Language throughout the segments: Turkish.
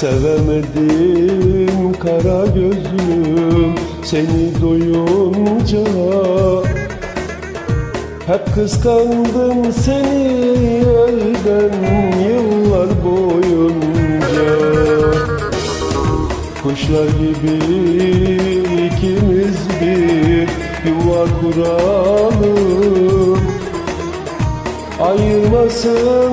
Sevemedim kara gözlüm seni duyunca Hep kıskandım seni elden yıllar boyunca. Kuşlar gibi ikimiz bir yuva kuralım. Ayırmasın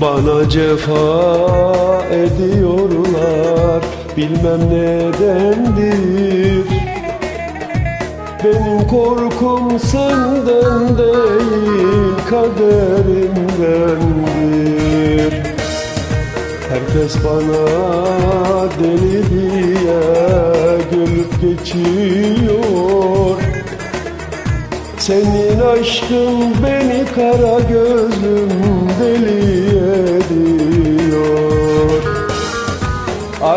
Bana cefa ediyorlar. Bilmem nedendir Benim korkum senden değil Kaderimdendir Herkes bana deli diye Gülüp geçiyor. Senin aşkın beni kara gözüm deli